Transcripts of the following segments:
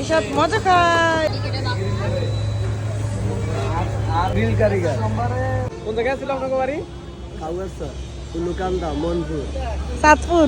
এসব মজা খায় গ্রিল কারিগর। কোন জায়গায় ছিল আপনাকে বাড়ি? কাউয়াসা উলুকান্দা মনপুর। সাতপুর।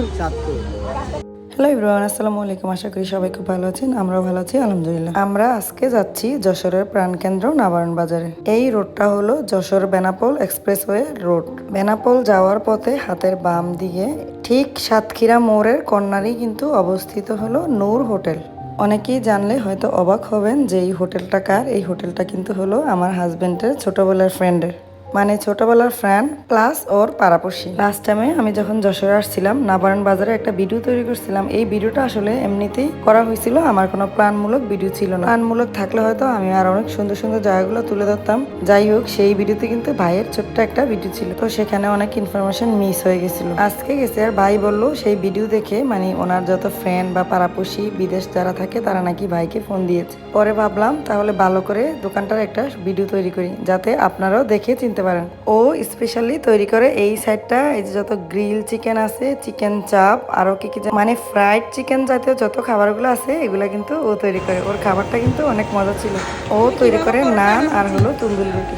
হ্যালো ইব্রাহিম আসসালামু আলাইকুম। আশা করি সবাই খুব ভালো আছেন আমরাও ভালো আছি আলহামদুলিল্লাহ। আমরা আজকে যাচ্ছি যশোরের প্রাণকেন্দ্র নাবারণ বাজারে। এই রোডটা হলো যশোর বেনাপোল এক্সপ্রেসওয়ে রোড। বেনাপোল যাওয়ার পথে হাতের বাম দিকে ঠিক সাতক্ষীরা মোড়ের কর্নারেই কিন্তু অবস্থিত হলো নূর হোটেল। অনেকেই জানলে হয়তো অবাক হবেন যে এই হোটেলটা কার? এই হোটেলটা কিন্তু হলো আমার হাজব্যান্ডের ছোটোবেলার ফ্রেন্ডের মানে ছোটবেলার ফ্রেন্ড প্লাস ওর পাড়াপড়শি। লাস্ট টাইমে আমি যখন যশোরে আসছিলাম, নাবারণ বাজারে একটা ভিডিও তৈরি করছিলাম। এই ভিডিওটা আসলে এমনিতেই করা হয়েছিল। আমার কোনো প্ল্যানমূলক ভিডিও ছিল না। প্ল্যানমূলক থাকলে হয়তো আমি আর অনেক সুন্দর সুন্দর জায়গাগুলো তুলে ধরতাম। যাই হোক, সেই ভিডিওতে কিন্তু ভাইয়ের ছোট্ট একটা ভিডিও ছিল। তো সেখানে অনেক ইনফরমেশন মিস হয়ে গেছিল। আজকে গেছে আর ভাই বলল, সেই ভিডিও দেখে মানে ওনার যত ফ্রেন্ড বা পাড়াপড়শি, বিদেশ যারা থাকে, তারা নাকি ভাইকে ফোন দিয়েছে। পরে ভাবলাম, তাহলে ভালো করে দোকানটার একটা ভিডিও তৈরি করি, যাতে আপনারাও দেখে চিনতে পারেন। ও স্পেশালি তৈরি করে এই সাইডটা এই যে যত গ্রিল চিকেন আছে চিকেন চাপ আরও কি কি মানে ফ্রাইড চিকেন জাতীয় যত খাবারগুলো আছে, এগুলো কিন্তু ও তৈরি করে। ওর খাবারটা কিন্তু অনেক মজা ছিল। ও তৈরি করে নান আর হলো তুন্দুল রুটি।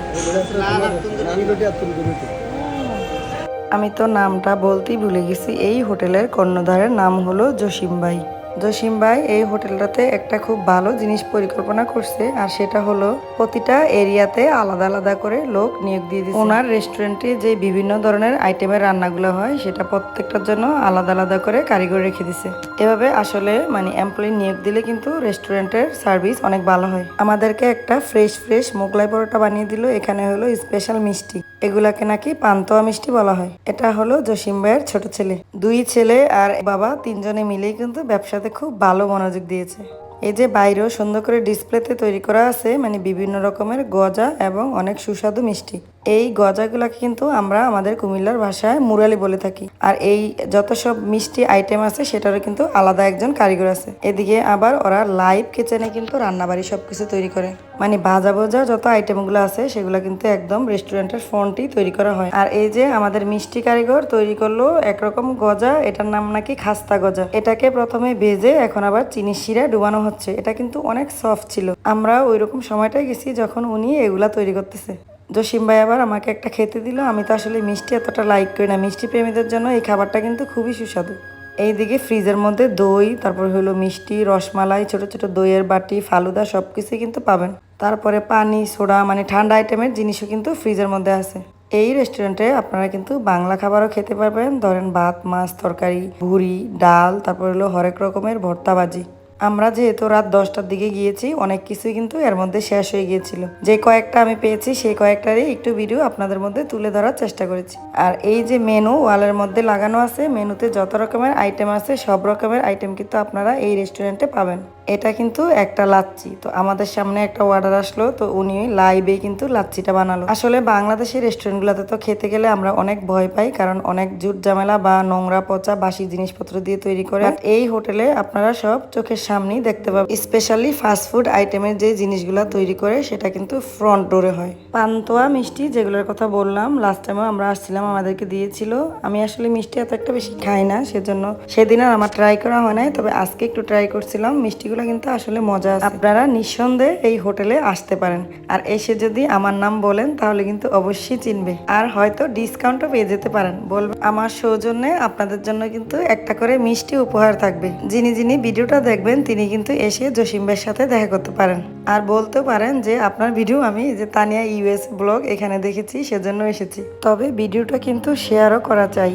আমি তো নামটা বলতেই ভুলে গেছি। এই হোটেলের কর্ণধারের নাম হলো জসিম ভাই। জসিম ভাই এই হোটেলটাতে একটা খুব ভালো জিনিস পরিকল্পনা করছে, আর সেটা হলো প্রতিটা এরিয়াতে আলাদা আলাদা করে লোক নিয়োগ দিয়ে দিচ্ছে। ওনার রেস্টুরেন্টে যে বিভিন্ন ধরনের আইটেমের রান্নাগুলো হয়, সেটা প্রত্যেকটার জন্য আলাদা আলাদা করে কারিগর রেখে দিছে। এভাবে আসলে মানে এমপ্লয়ি নিয়োগ দিলে কিন্তু রেস্টুরেন্টের সার্ভিস অনেক ভালো হয়। আমাদেরকে একটা ফ্রেশ ফ্রেশ মোগলাই পরোটা বানিয়ে দিল, এখানে হলো স্পেশাল মিষ্টি। এগুলাকে নাকি পান্তোয়া মিষ্টি বলা হয়। এটা হলো জসিম ভাইয়ের ছোট ছেলে। দুই ছেলে আর বাবা তিনজনে মিলেই কিন্তু ব্যবসাতে খুব ভালো মনোযোগ দিয়েছে। এই যে বাইরেও সুন্দর করে ডিসপ্লেতে তৈরি করা আছে মানে বিভিন্ন রকমের গজা এবং অনেক সুস্বাদু মিষ্টি। এই গজাগুলাকে কিন্তু আমরা আমাদের কুমিল্লার ভাষায় মুরালি বলে থাকি। আর এই যত সব মিষ্টি আইটেম আছে, সেটারও কিন্তু আলাদা একজন কারিগর আছে। এদিকে আবার ওরা লাইভ কিচেনে কিন্তু রান্নাবাড়ি সবকিছু তৈরি করে। মানে ভাজা ভাজা যত আইটেমগুলো আছে, সেগুলো কিন্তু একদম রেস্টুরেন্টের ফোনটি তৈরি করা হয়। আর এই যে আমাদের মিষ্টি কারিগর তৈরি করল একরকম গজা, এটার নাম নাকি খাস্তা গজা। এটাকে প্রথমে ভেজে এখন আবার চিনি শিরা ডুবানো হচ্ছে। এটা কিন্তু অনেক সফট ছিল। আমরা ওই রকম সময়টাই গেছি যখন উনি এগুলা তৈরি করতেছে। জসিম ভাই আবার আমাকে একটা খেতে দিল, আমি তো আসলে মিষ্টি এতটা লাইক করি না। মিষ্টি প্রেমীদের জন্য এই খাবারটা কিন্তু খুবই সুস্বাদু। এইদিকে ফ্রিজের মধ্যে দই, তারপর হলো মিষ্টি, রসমালাই, ছোট ছোট দইয়ের বাটি, ফালুদা সব কিছুই কিন্তু পাবেন। তারপরে পানি, সোডা মানে ঠান্ডা আইটেমের জিনিসও কিন্তু ফ্রিজের মধ্যে আছে। এই রেস্টুরেন্টে আপনারা কিন্তু বাংলা খাবারও খেতে পারবেন। ধরেন ভাত, মাছ, তরকারি ভুড়ি ডাল, তারপর হলো হরেক রকমের ভর্তাবাজি আমরা যেহেতু রাত দশটার দিকে গিয়েছি, অনেক কিছুই কিন্তু এর মধ্যে শেষ হয়ে গিয়েছিল। যে কয়েকটা আমি পেয়েছি, সেই কয়েকটারই একটু ভিডিও আপনাদের মধ্যে তুলে ধরার চেষ্টা করেছি। আর এই যে মেনু ওয়ালের মধ্যে লাগানো আছে মেনুতে যত রকমের আইটেম আছে, সব রকমের আইটেম কিন্তু আপনারা এই রেস্টুরেন্টে পাবেন। এটা কিন্তু একটা লাচ্ছি। তো আমাদের সামনে একটা অর্ডার আসলো, তো উনি লাইভে কিন্তু লাচ্ছিটা বানালো। আসলে বাংলাদেশের রেস্টুরেন্টগুলোতে তো খেতে গেলে আমরা অনেক ভয় পাই, কারণ অনেক জুট ঝামেলা বা নোংরা পচা বাসি জিনিসপত্র দিয়ে তৈরি করে। এই হোটেলে আপনারা সব চোখের সামনেই দেখতে পাবেন স্পেশালি ফাস্টফুড আইটেমের যে জিনিসগুলো তৈরি করে, সেটা কিন্তু ফ্রন্ট ডোরে হয়। পান্তোয়া, মিষ্টি যেগুলোর কথা বললাম লাস্ট টাইমে আমরা আসছিলাম, আমাদেরকে দিয়েছিল। আমি আসলে মিষ্টি এত একটা বেশি খাই না, সেজন্য সেদিন আর আমার ট্রাই করা হয় নাই, তবে আজকে একটু ট্রাই করছিলাম। মিষ্টিগুলো কিন্তু আসলে মজা আছে। আপনারা নিঃসন্দেহে এই হোটেলে আসতে পারেন। আর এসে যদি আমার নাম বলেন, তাহলে কিন্তু অবশ্যই চিনবে। আর হয়তো ডিসকাউন্টও পেয়ে যেতে পারেন। বলবেন আমার সৌজন্যে আপনাদের জন্য কিন্তু একটা করে মিষ্টি উপহার থাকবে। যিনি যিনি ভিডিওটা দেখবেন তিনি কিন্তু এসে জসিম ভাইয়ের সাথে দেখা করতে পারেন। আর বলতে পারেন যে, আপনার ভিডিও আমি যে তানিয়া ইউএস ব্লগ এখানে দেখেছি, সেজন্য এসেছি। তবে ভিডিওটা কিন্তু শেয়ারও করা চাই।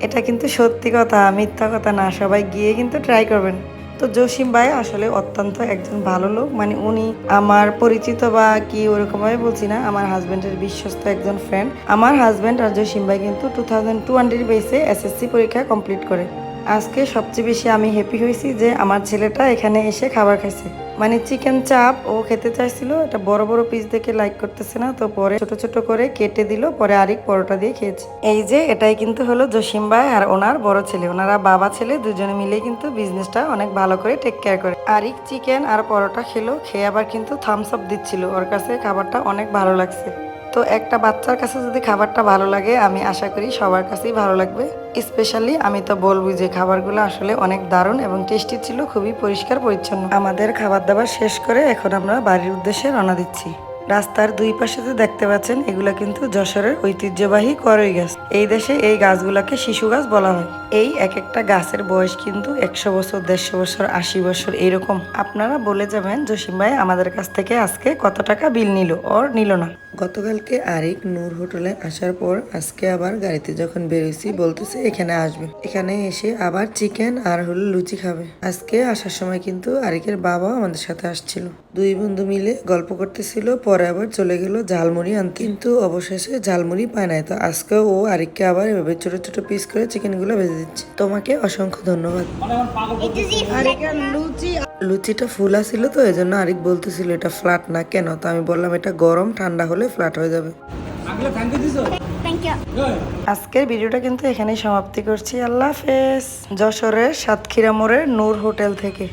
এটা কিন্তু সত্যি কথা, মিথ্যা কথা না, সবাই গিয়ে কিন্তু ট্রাই করবেন। তো জসিম ভাই আসলে অত্যন্ত একজন ভালো লোক। মানে উনি আমার পরিচিত বা কি ওরকমভাবে বলছি না, আমার হাজবেন্ডের বিশ্বস্ত একজন ফ্রেন্ড আমার হাজবেন্ড আর জসিম ভাই কিন্তু টু থাউজেন্ড টু হান্ড্রেড বেসে এসএসসি পরীক্ষা কমপ্লিট করে। আজকে সবচেয়ে বেশি আমি হ্যাপি হয়েছি যে আমার ছেলেটা এখানে এসে খাবার খাইছে। মানে চিকেন চাপ ও খেতে চাইছিল, এটা বড় বড় পিস দেখে লাইক করতেছে না, তো পরে ছোট ছোট করে কেটে দিল, পরে আরেক পরোটা দিয়ে খেয়েছে। এই যে, এটাই কিন্তু হলো জসিম ভাই আর ওনার বড় ছেলে। ওনারা বাবা, ছেলে দুজনে মিলে কিন্তু বিজনেসটা অনেক ভালো করে টেক কেয়ার করে। আরিক চিকেন আর পরোটা খেলো, খেয়ে আবার কিন্তু থামস আপ দিচ্ছিল। ওর কাছে খাবারটা অনেক ভালো লাগছে। তো একটা বাচ্চার কাছে যদি খাবারটা ভালো লাগে, আমি আশা করি সবার কাছেই ভালো লাগবে। স্পেশালি আমি তো বলব যে খাবারগুলো আসলে অনেক দারুণ এবং টেস্টি ছিল, খুবই পরিষ্কার পরিচ্ছন্ন। আমাদের খাবার দাবার শেষ করে এখন আমরা বাড়ির উদ্দেশ্যে রওনা দিচ্ছি। রাস্তার দুই পাশে যে দেখতে পাচ্ছেন, এগুলা কিন্তু যশোরের ঐতিহ্যবাহী করই গাছ। এই দেশে এই গাছগুলাকে শিশু গাছ বলা হয়। এই এক একটা গাছের বয়স কিন্তু একশো বছর, দেড়শো বছর, আশি বছর এরকম। আপনারা বলে যাবেন, জসিম ভাই, আমাদের কাছ থেকে আজকে কত টাকা বিল নিল? ওর নিল না। গতকালকে আরেক নূর হোটেলে আসার পর আজকে আবার গাড়িতে যখন বেরোইছি, বলতেছে এখানে আসবে। এখানে এসে আবার চিকেন আর হলো লুচি খাবে। আজকে আসার সময় কিন্তু আরিকের বাবাও আমাদের সাথে আসছিল। দুই বন্ধু মিলে গল্প করতেছিল, পরে আবার চলে গেল ঝালমুড়ি আনতে। কিন্তু অবশেষে ঝালমুড়ি পায় নাই। তো আজকে ও আরেককে আবার এভাবে ছোট ছোট পিস করে চিকেনগুলো ভেজে দিচ্ছে। তোমাকে অসংখ্য ধন্যবাদ। লুচিটা ফুলা ছিল তো এই জন্য আরিক বলতেছিল এটা ফ্ল্যাট না কেন? তো আমি বললাম এটা গরম ঠান্ডা হলে ফ্ল্যাট হয়ে যাবে. আজকের ভিডিওটা কিন্তু এখানেই সমাপ্তি করছি। আল্লাহ হাফেজ। যশোরের সাতক্ষীরা মোড়ের নূর হোটেল থেকে।